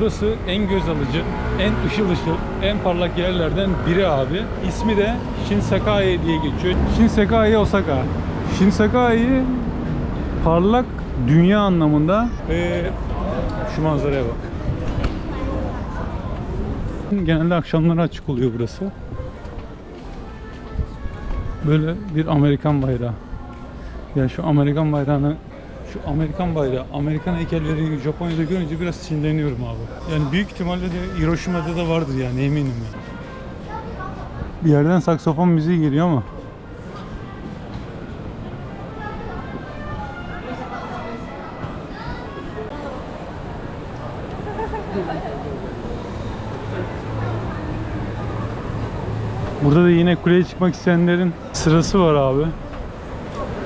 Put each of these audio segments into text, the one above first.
burası en göz alıcı, en ışıl ışıl, en parlak yerlerden biri abi. İsmi de Shinsekai diye geçiyor. Shinsekai Osaka. Shinsekai parlak dünya anlamında. Ee, şu manzaraya bak. Genelde akşamları açık oluyor burası. Böyle bir Amerikan bayrağı. Ya şu Amerikan bayrağını şu Amerikan bayrağı, Amerikan heykelleri Japonya'da görünce biraz sinirleniyorum abi. Yani büyük ihtimalle de Hiroşima'da da vardır yani eminim yani. Bir yerden saksofon müziği geliyor ama. Burada da yine kuleye çıkmak isteyenlerin sırası var abi.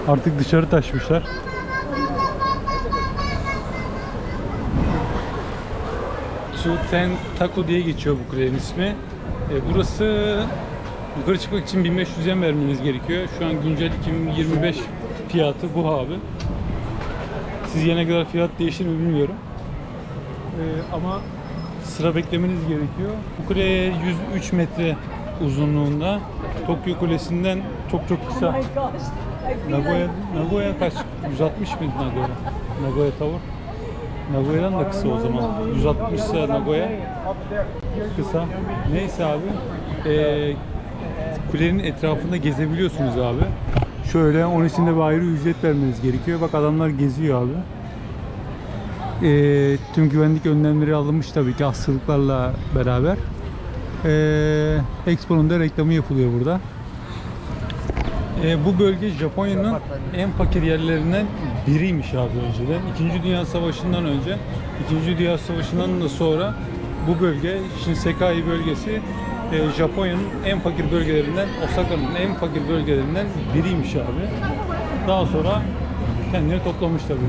Artık dışarı taşmışlar. Tsuten Taku diye geçiyor bu kulenin ismi. E, burası yukarı çıkmak için 1500 yen vermeniz gerekiyor. Şu an güncel 2025 fiyatı bu abi. Siz yene kadar fiyat değişir mi bilmiyorum. E, ama sıra beklemeniz gerekiyor. Bu kule 103 metre uzunluğunda. Tokyo Kulesi'nden çok çok kısa. feel Nagoya, Nagoya kaç? 160 mıydı Nagoya? Nagoya Tower. Nagoya'dan da kısa o zaman. 160 ise Nagoya kısa. Neyse abi. Ee, kulenin etrafında gezebiliyorsunuz abi. Şöyle onun için de bir ayrı ücret vermeniz gerekiyor. Bak adamlar geziyor abi. Ee, tüm güvenlik önlemleri alınmış tabii ki hastalıklarla beraber. Ee, Expo'nun da reklamı yapılıyor burada. E, bu bölge Japonya'nın en fakir yerlerinden biriymiş abi önceden. İkinci Dünya Savaşı'ndan önce, İkinci Dünya Savaşı'ndan da sonra bu bölge, Shinsekai bölgesi e, Japonya'nın en fakir bölgelerinden, Osaka'nın en fakir bölgelerinden biriymiş abi. Daha sonra kendini toplamış tabii.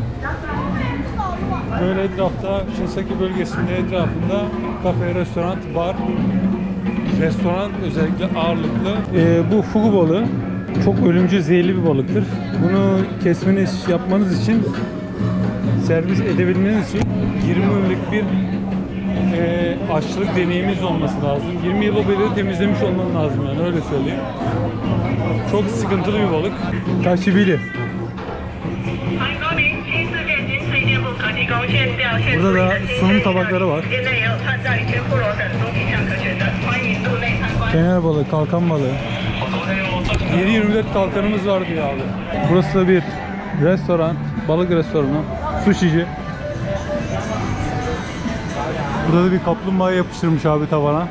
Böyle etrafta Shinseki bölgesinde etrafında kafe, restoran, bar, restoran özellikle ağırlıklı. Ee, bu fugu balığı çok ölümcül zehirli bir balıktır. Bunu kesmeniz, yapmanız için servis edebilmeniz için 20 yıllık bir e, aşçılık deneyiminiz olması lazım. 20 yıl o balığı temizlemiş olman lazım yani öyle söyleyeyim. Çok sıkıntılı bir balık. Taşibili. Burada da sunum tabakları var. Kenar balığı, kalkan balığı. 7-24 kalkanımız var diyor abi. Burası da bir restoran, balık restoranı, sushici. Burada da bir kaplumbağa yapıştırmış abi tavana.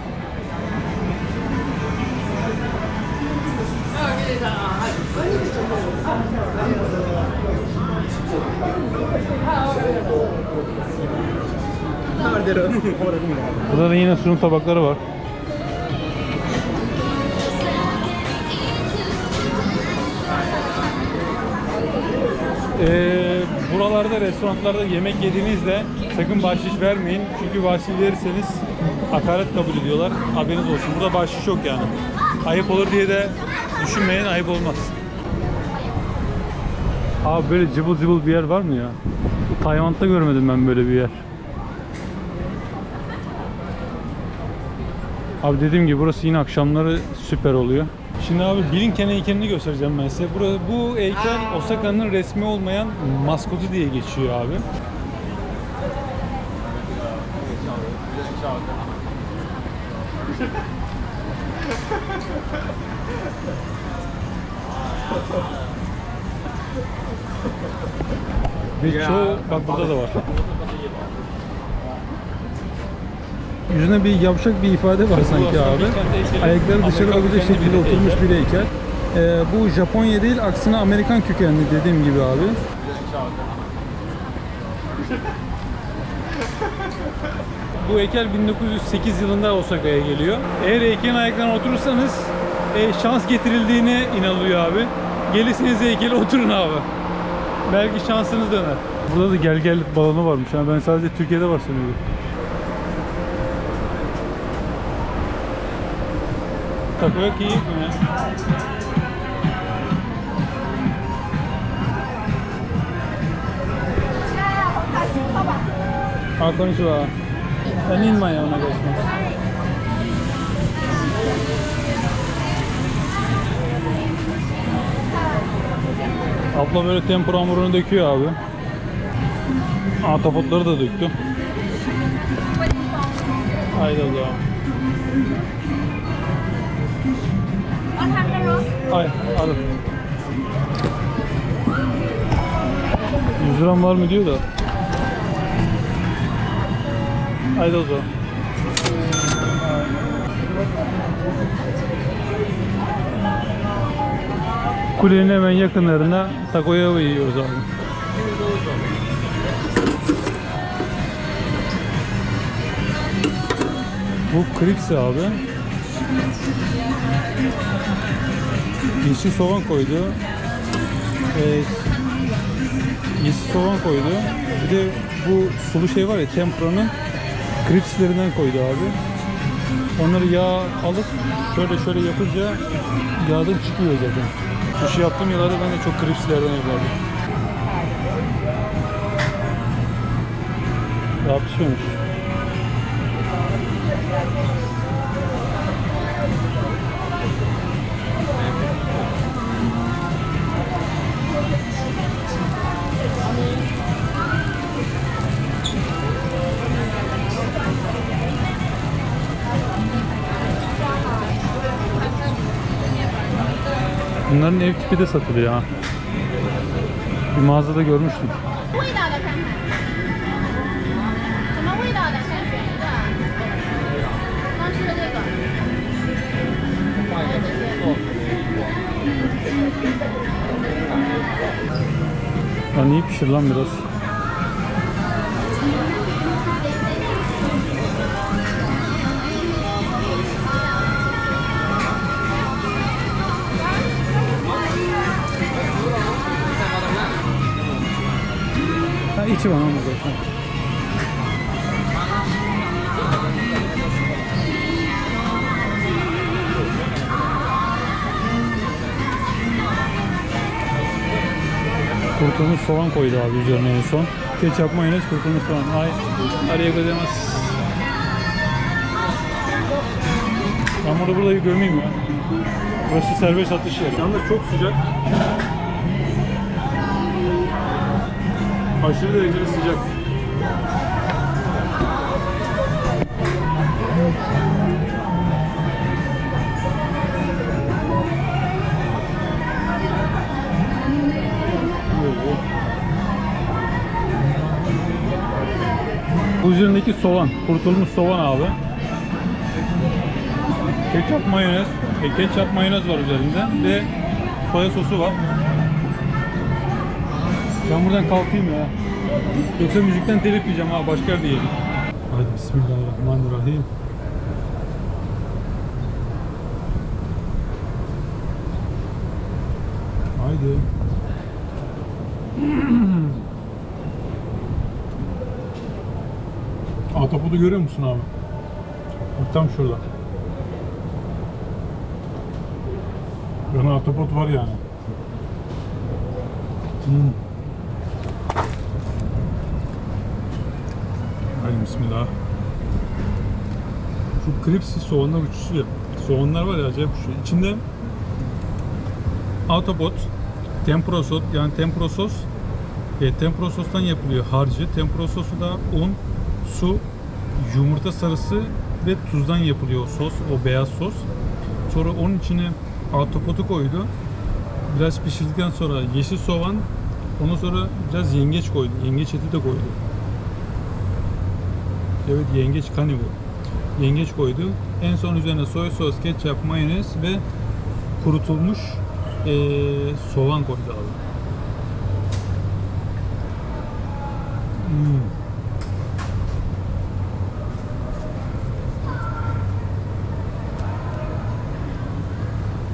Burada da yine sunum tabakları var. Ee, buralarda restoranlarda yemek yediğinizde sakın bahşiş vermeyin. Çünkü bahşiş verirseniz hakaret kabul ediyorlar. Haberiniz olsun. Burada bahşiş yok yani. Ayıp olur diye de düşünmeyin ayıp olmaz. Abi böyle cıbıl cıbıl bir yer var mı ya? Tayland'da görmedim ben böyle bir yer. Abi dediğim gibi burası yine akşamları süper oluyor. Şimdi abi Blinken heykelini göstereceğim ben size. Burada, bu heykel Osaka'nın resmi olmayan maskotu diye geçiyor abi. Ve çoğu, bak burada da var. Yüzüne bir yavşak bir ifade var sanki abi. Ayakları dışarı olacak şekilde oturmuş bir heykel. Ee, bu Japonya değil aksine Amerikan kökenli dediğim gibi abi. Bu heykel 1908 yılında Osaka'ya geliyor. Eğer heykelin ayaklarına oturursanız e, şans getirildiğine inanılıyor abi. Gelirseniz heykele oturun abi. Belki şansınız döner. Burada da gel gel balonu varmış. Yani ben sadece Türkiye'de var sanıyordum. Takoyaki iyi mi ya? あ、こんにちは。 Ben inme ya ona geçmez. Abla böyle tempura hamurunu döküyor abi. Ahtapotları da döktü. Haydi o Aynen 100 liram var mı diyor da. Haydi o zaman. Kulenin hemen yakınlarına takoyava yiyoruz abi. Bu Krips abi. Yeşil soğan koydu. Ee, yeşil soğan koydu. Bir de bu sulu şey var ya tempuranın kripslerinden koydu abi. Onları yağ alıp şöyle şöyle yapınca yağdan çıkıyor zaten. Sushi yaptığım yıllarda ben de çok kripslerden yapardım. Daha Bunların ev tipi de satılıyor ha. Bir mağazada görmüştüm. Ha, iyi pişir lan biraz. Ha içi var ama zaten. Kurutulmuş soğan koydu abi üzerine en son. Ketçap, mayonez, kurutulmuş soğan. Ay, araya gozemez. Ben bunu burada gömeyim ya. Burası serbest atış yeri. Yalnız çok sıcak. Aşırı derecede sıcak. Bu üzerindeki soğan, kurutulmuş soğan abi. Ketçap mayonez, e, ketçap mayonez var üzerinde ve soya sosu var. Ben buradan kalkayım ya. Yoksa müzikten telif yiyeceğim ha başka yerde yiyelim. Hadi bismillahirrahmanirrahim. Haydi. Ahtapotu görüyor musun abi? Bak tam şurada. Yani ahtapot var yani. Hmm. Hadi bismillah. Şu kripsi soğanlar uçuşuyor. Soğanlar var ya acayip uçuşuyor. İçinde ahtapot, tempura sos yani tempura sos e, tempura sostan yapılıyor harcı. Tempura sosu da un, su, yumurta sarısı ve tuzdan yapılıyor sos, o beyaz sos. Sonra onun içine ahtapotu koydu. Biraz pişirdikten sonra yeşil soğan, ondan sonra biraz yengeç koydu. Yengeç eti de koydu. Evet yengeç kani bu. Yengeç koydu. En son üzerine soya sos, ketçap, mayonez ve kurutulmuş eee, soğan koydu abi. Hmm.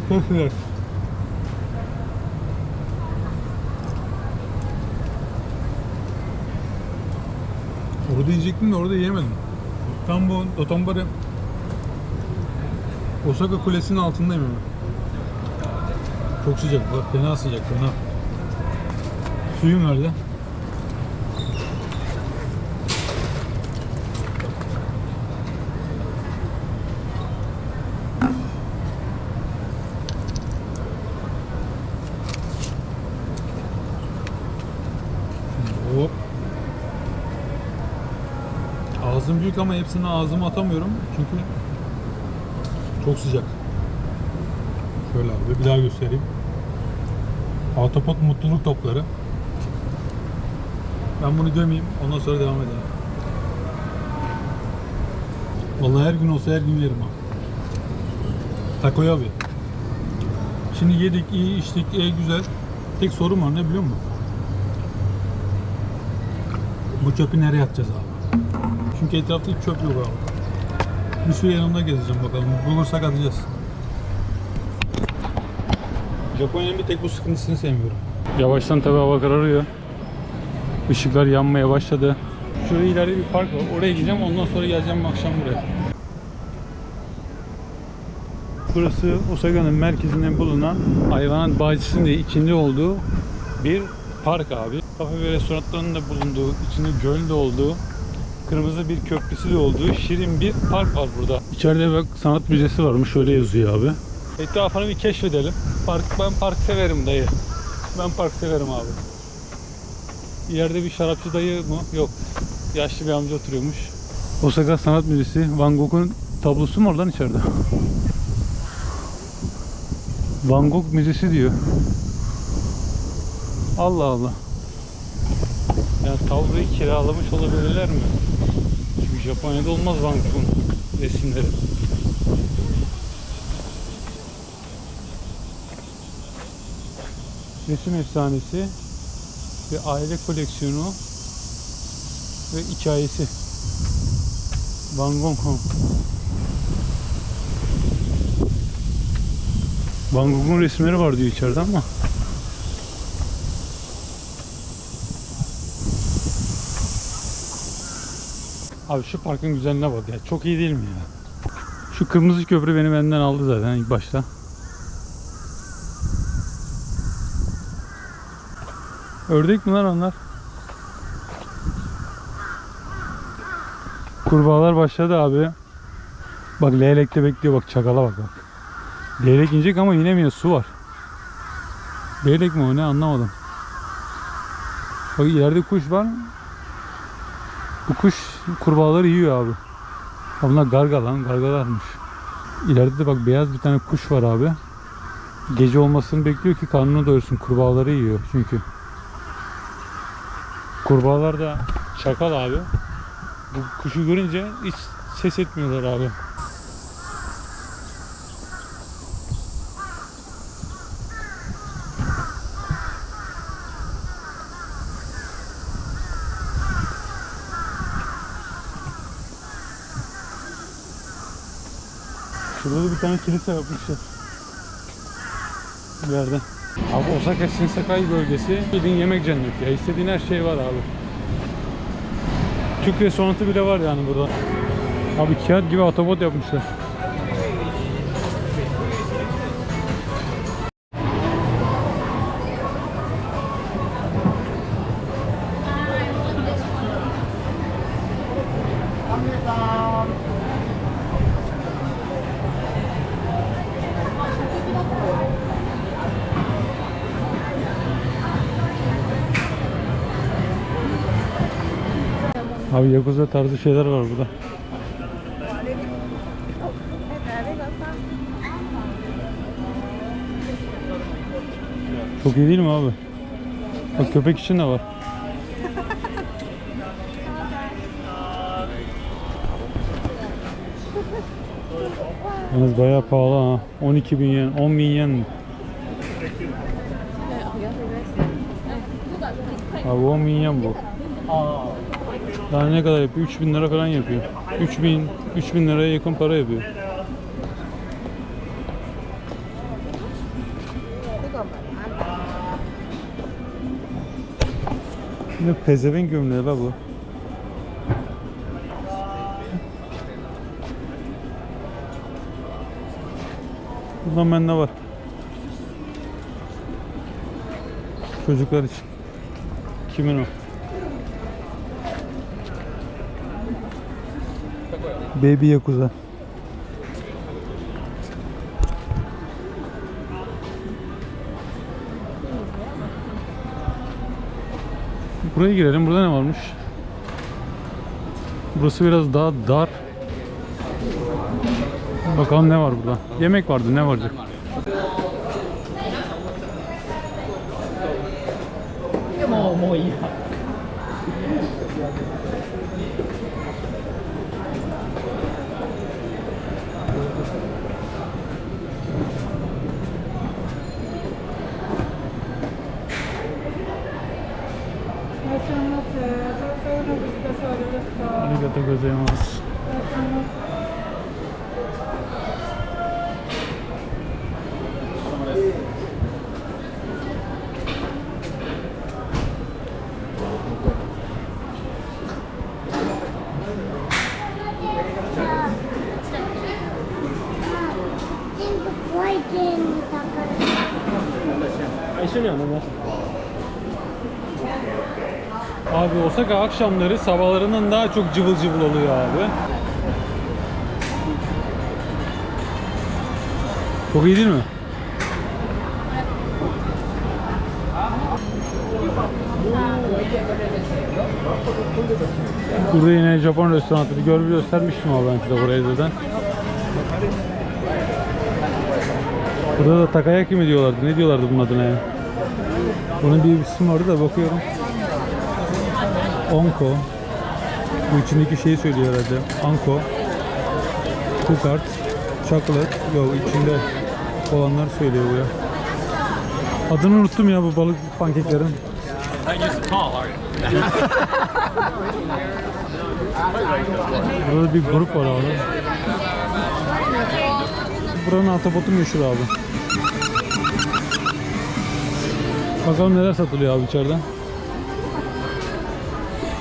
Çok sıcak. Orada yiyecektim de orada yiyemedim. Tam bu Dotonbori Osaka Kulesi'nin altındayım hemen. Çok sıcak bak fena sıcak fena. Suyum nerede? Ağzım büyük ama hepsini ağzıma atamıyorum. Çünkü çok sıcak. Şöyle abi bir daha göstereyim. Autopot mutluluk topları. Ben bunu gömeyim. Ondan sonra devam edelim. Vallahi her gün olsa her gün yerim ha. Takoyu abi. Şimdi yedik, iyi içtik, iyi güzel. Tek sorun var ne biliyor musun? Bu çöpü nereye atacağız abi? Çünkü etrafta hiç çöp yok abi. Bir süre yanımda gezeceğim bakalım. Bulursak atacağız. Japonya'nın bir tek bu sıkıntısını sevmiyorum. Yavaştan tabi hava kararıyor. Işıklar yanmaya başladı. Şurada ileride bir park var. Oraya gideceğim. Ondan sonra geleceğim akşam buraya. Burası Osaka'nın merkezinde bulunan hayvanat bahçesinin de içinde olduğu bir park abi. Kafe ve restoranların da bulunduğu, içinde göl de olduğu, kırmızı bir köprüsü de olduğu şirin bir park var burada. İçeride bak sanat müzesi varmış. Şöyle yazıyor abi. Etrafını bir keşfedelim. Park, ben park severim dayı. Ben park severim abi. İleride bir şarapçı dayı mı? Yok. Yaşlı bir amca oturuyormuş. Osaka Sanat Müzesi. Van Gogh'un tablosu mu oradan içeride? Van Gogh Müzesi diyor. Allah Allah. Yani tabloyu kiralamış olabilirler mi? Japonya'da olmaz Van resimleri. Resim efsanesi ve aile koleksiyonu ve hikayesi. Van Gogh. Van Gogh'un resimleri var diyor içeride ama. Abi şu parkın güzelliğine bak ya. Çok iyi değil mi ya? Şu kırmızı köprü beni benden aldı zaten ilk başta. Ördek mi lan onlar? Kurbağalar başladı abi. Bak leylek bekliyor bak çakala bak bak. Leylek inecek ama inemiyor su var. Leylek mi o ne anlamadım. Bak ileride kuş var. Bu kuş kurbağaları yiyor abi. Ha Bunlar garga gargalarmış. İleride de bak beyaz bir tane kuş var abi. Gece olmasını bekliyor ki karnını doyursun. Kurbağaları yiyor çünkü. Kurbağalar da çakal abi. Bu kuşu görünce hiç ses etmiyorlar abi. Şurada da bir tane kilise yapmışlar. Bir yerde. Abi Osaka Shinsekai bölgesi bildiğin yemek cenneti ya. İstediğin her şey var abi. Türk restoranı bile var yani burada. Abi kağıt gibi otobot yapmışlar. Abi Yakuza tarzı şeyler var burada. Çok iyi değil mi abi? Bak köpek için de var. Yalnız bayağı pahalı ha. 12 bin yen, 10 bin yen. Abi 10 bin yen bu. Yani ne kadar yapıyor? 3000 lira falan yapıyor. 3000 3000 liraya yakın para yapıyor. Ne pezevenk gömleği la bu. Buradan bende var. Çocuklar için. Kimin o? Baby Yakuza. Buraya girelim. Burada ne varmış? Burası biraz daha dar. Bakalım ne var burada. Yemek vardı ne vardı? Arigato gozaimasu. Abi Osaka akşamları sabahlarından daha çok cıvıl cıvıl oluyor abi. Çok iyi değil mi? Burada yine Japon restoranı bir gör göstermiştim abi ben size burayı zaten. Burada da takayaki mi diyorlardı? Ne diyorlardı bunun adına ya? Bunun bir isim vardı da bakıyorum. Onko. Bu içindeki şeyi söylüyor herhalde. Anko. Kukart. Chocolate. Yok içinde olanlar söylüyor bu ya. Adını unuttum ya bu balık pankeklerin. Burada bir grup var abi. Buranın ahtapotu meşhur abi. Bakalım neler satılıyor abi içeride.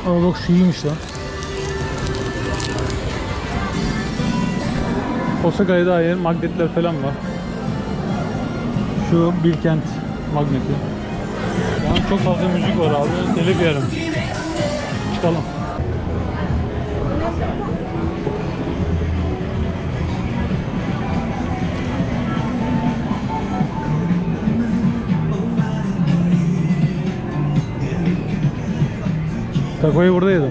Aa bak şu lan. Osaka'ya dair magnetler falan var. Şu Bilkent magneti. An çok fazla müzik var abi. Deli bir yerim. Çıkalım. Takoyu burada.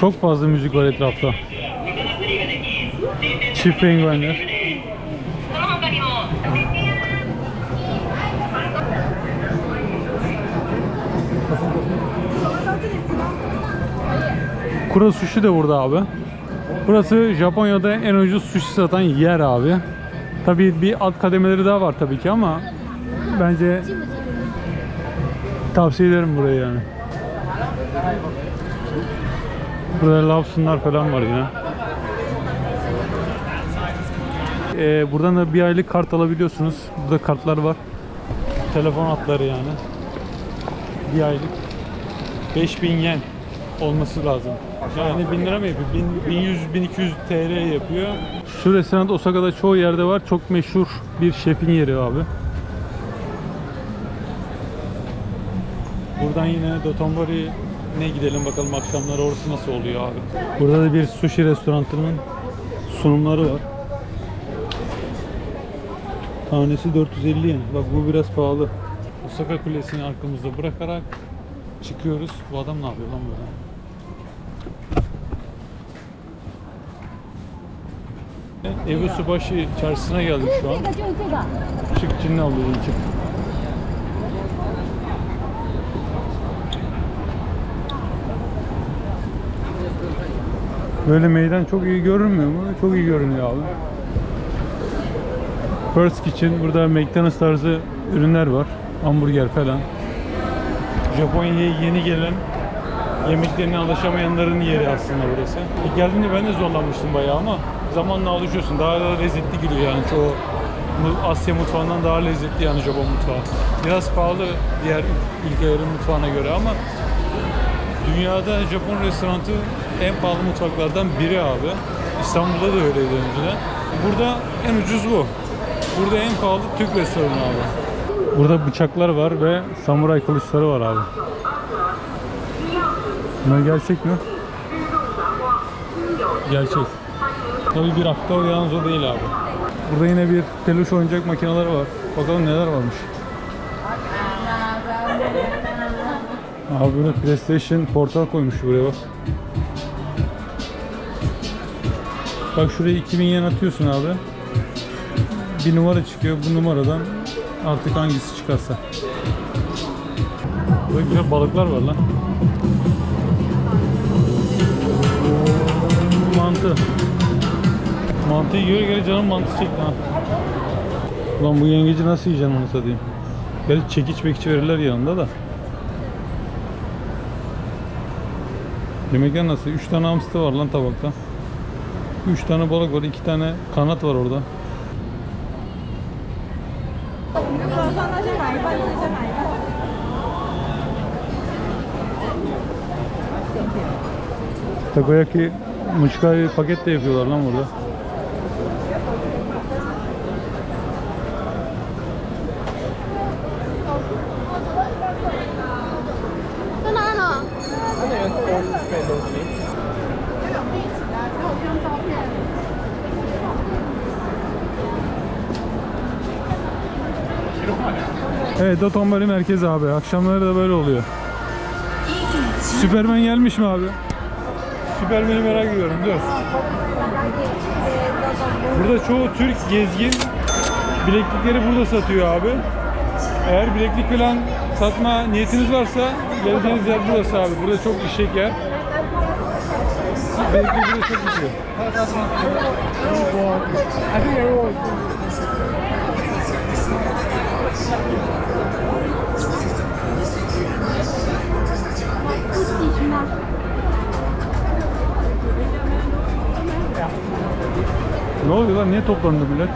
Çok fazla müzik var etrafta. Çift penguenler. Kura sushi de burada abi. Burası Japonya'da en ucuz sushi satan yer abi. Tabii bir alt kademeleri daha var tabii ki ama bence tavsiye ederim burayı yani. Burada Lawson'lar falan var yine. Ee, buradan da bir aylık kart alabiliyorsunuz. Burada kartlar var. Telefon hatları yani. Bir aylık. 5000 yen olması lazım. Yani 1000 lira mı yapıyor? 1000, 1100, 1200 TL yapıyor. Şu restoran Osaka'da çoğu yerde var. Çok meşhur bir şefin yeri abi. Buradan yine Dotonbori ne gidelim bakalım akşamlar orası nasıl oluyor abi. Burada da bir sushi restoranının sunumları var. Tanesi 450 yen. Bak bu biraz pahalı. Osaka Kulesi'ni arkamızda bırakarak Çıkıyoruz. Bu adam ne yapıyor lan burada? Ebu Subaşı çarşısına geldik şu an. Çık cinli alıyorum çık. Böyle meydan çok iyi görünmüyor mu? Çok iyi görünüyor abi. First Kitchen, burada McDonald's tarzı ürünler var. Hamburger falan. Japonya'ya yeni gelen yemeklerine alışamayanların yeri aslında burası. İlk geldiğimde ben de zorlanmıştım bayağı ama zamanla alışıyorsun. Daha da lezzetli geliyor yani çoğu Asya mutfağından daha lezzetli yani Japon mutfağı. Biraz pahalı diğer ülkelerin mutfağına göre ama dünyada Japon restoranı en pahalı mutfaklardan biri abi. İstanbul'da da öyleydi önceden. Burada en ucuz bu. Burada en pahalı Türk restoranı abi. Burada bıçaklar var ve samuray kılıçları var abi. Bunlar gerçek mi? Gerçek. Tabii bir aktor yalnız o değil abi. Burada yine bir peluş oyuncak makineleri var. Bakalım neler varmış. Abi böyle PlayStation portal koymuş buraya bak. Bak şuraya 2000 yen atıyorsun abi. Bir numara çıkıyor. Bu numaradan artık hangisi çıkarsa. Burada güzel balıklar var lan. Mantı. Mantıyı göre göre canım mantı çekti ha. Ulan bu yengeci nasıl yiyeceksin onu satayım. Gerçi çekiç mekiç verirler yanında da. Yemekler nasıl? 3 tane hamsi var lan tabakta. 3 tane balık var, 2 tane kanat var orada. Takoyaki muşkayı paket de yapıyorlar lan burada. Evet Dotonbari merkezi abi. Akşamları da böyle oluyor. Süpermen gelmiş mi abi? Süpermen'i merak ediyorum. Dur. Burada çoğu Türk gezgin bileklikleri burada satıyor abi. Eğer bileklik falan satma niyetiniz varsa geleceğiniz yer burası abi. Burada çok işlek yer. Bileklik burada çok işlek. Ne oluyor lan? Niye toplandı millet?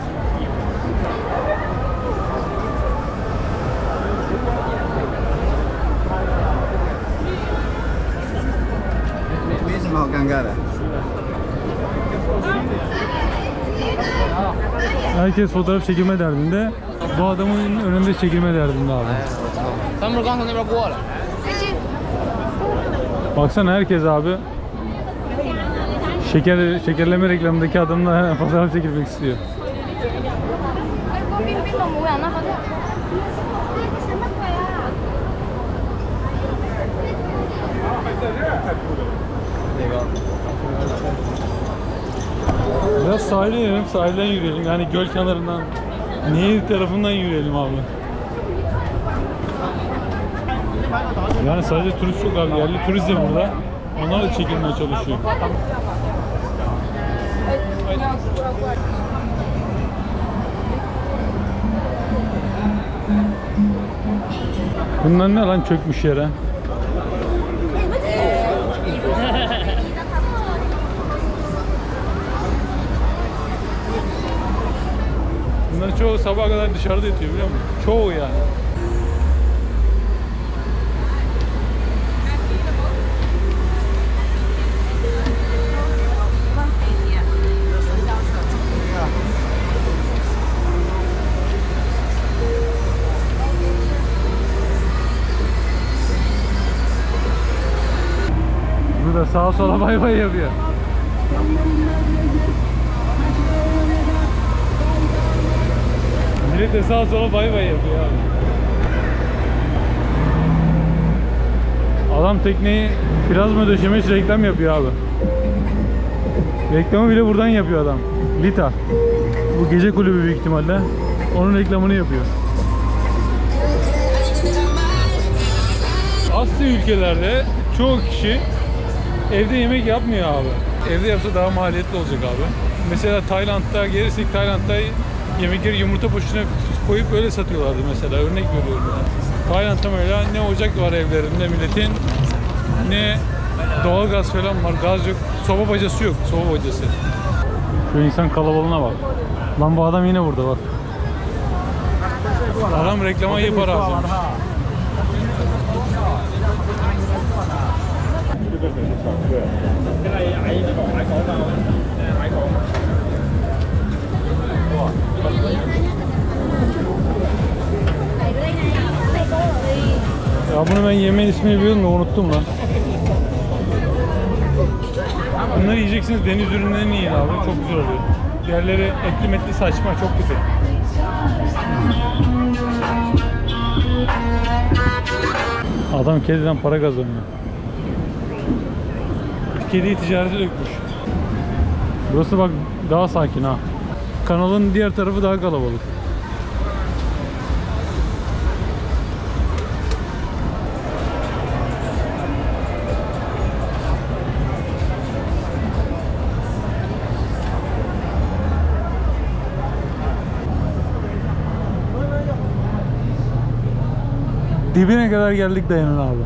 Mal gangara. Herkes fotoğraf çekilme derdinde. Bu adamın önünde çekilme derdinde abi. Sen buradan sonra bir kovala. Baksana herkes abi şeker şekerleme reklamındaki adamla fotoğraf çekilmek istiyor. Biraz sahile yürüyelim, sahilden yürüyelim. Yani göl kenarından nehir tarafından yürüyelim abi. Yani sadece turist yok abi, yerli turist de burada. Onlar da çekilmeye çalışıyor. Bunlar ne lan çökmüş yere? Bunların çoğu sabaha kadar dışarıda yatıyor biliyor musun? Çoğu yani. Burada sağa sola bay bay yapıyor. Millet de sağa sola bay bay yapıyor abi. Adam tekneyi biraz mı döşemiş reklam yapıyor abi. Reklamı bile buradan yapıyor adam. Lita. Bu gece kulübü büyük ihtimalle. Onun reklamını yapıyor. Asya ülkelerde çoğu kişi evde yemek yapmıyor abi. Evde yapsa daha maliyetli olacak abi. Mesela Tayland'da gelirsek Tayland'da yemekleri yumurta poşetine koyup öyle satıyorlardı mesela. Örnek veriyorum yani. Tayland'da mesela ne ocak var evlerinde milletin ne doğalgaz falan var. Gaz yok. Soba bacası yok. Soba bacası. Şu insan kalabalığına bak. Lan bu adam yine burada bak. Adam reklama iyi para harcamış. Ya bunu ben yemeğin ismini biliyordum da unuttum lan. Bunları yiyeceksiniz deniz ürünlerini yiyin abi. Çok güzel oluyor. Diğerleri etli metli saçma çok kötü. Adam kediden para kazanıyor. Kediyi ticarete dökmüş. Burası bak daha sakin ha. Kanalın diğer tarafı daha kalabalık. Dibine kadar geldik dayanın abi.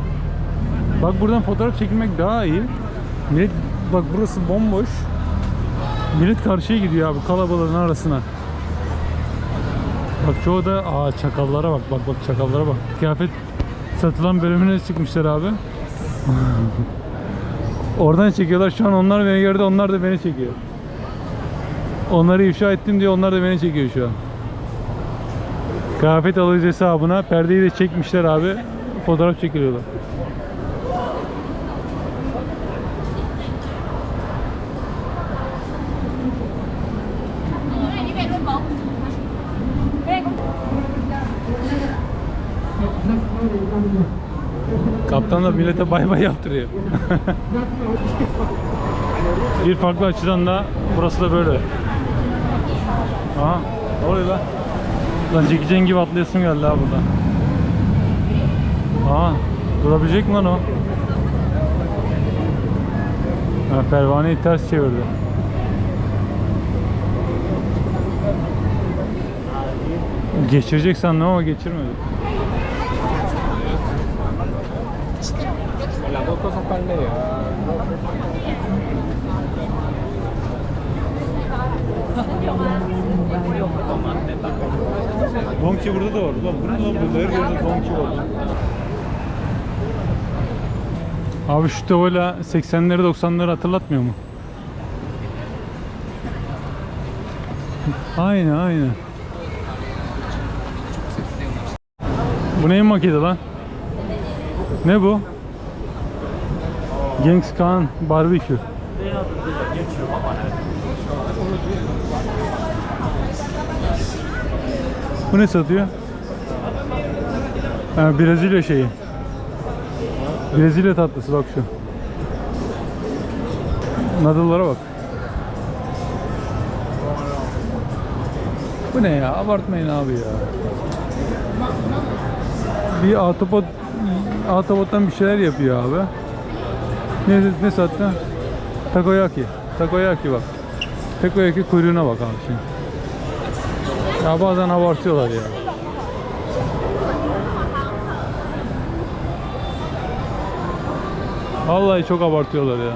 Bak buradan fotoğraf çekilmek daha iyi. Millet bak burası bomboş. Millet karşıya gidiyor abi kalabalığın arasına. Bak çoğu da aa çakallara bak bak bak çakallara bak. Kıyafet satılan bölümüne çıkmışlar abi. Oradan çekiyorlar. Şu an onlar beni gördü. Onlar da beni çekiyor. Onları ifşa ettim diye onlar da beni çekiyor şu an. Kıyafet alıcı hesabına perdeyi de çekmişler abi. Fotoğraf çekiliyorlar. Da millete bay bay yaptırıyor. Bir farklı açıdan da burası da böyle. Aha, ne oluyor lan? Lan Chan gibi atlayasım geldi ha burada. Aha, durabilecek mi lan o? Ha, pervaneyi ters çevirdi. Geçirecek sandım ama geçirmedi. Cosas para el medio. Donkey burada da var. Ulan burada da burada. Her yerde Donkey var. Abi şu tavayla 80'leri 90'ları hatırlatmıyor mu? Aynen aynen. Bu neyin maketi lan? Ne bu? Genghis Khan Barbecue. Bu ne satıyor? Ha, Brezilya şeyi. Brezilya tatlısı bak şu. Nadıllara bak. Bu ne ya? Abartmayın abi ya. Bir atopot atopottan bir şeyler yapıyor abi. Ne ne sattı? Takoyaki. Takoyaki bak. Takoyaki kuyruğuna bak abi şimdi. Ya bazen abartıyorlar ya. Vallahi çok abartıyorlar ya.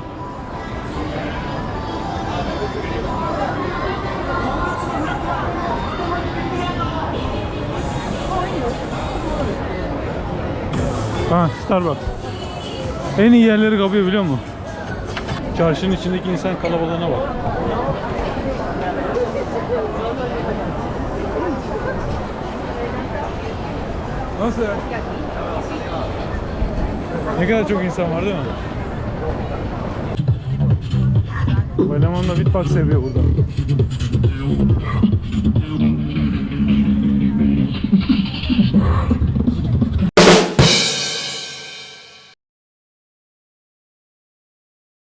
Ha Starbucks. En iyi yerleri kapıyor biliyor musun? Çarşının içindeki insan kalabalığına bak. Nasıl? Ne kadar çok insan var değil mi? Bu eleman da beatbox seviyor burada.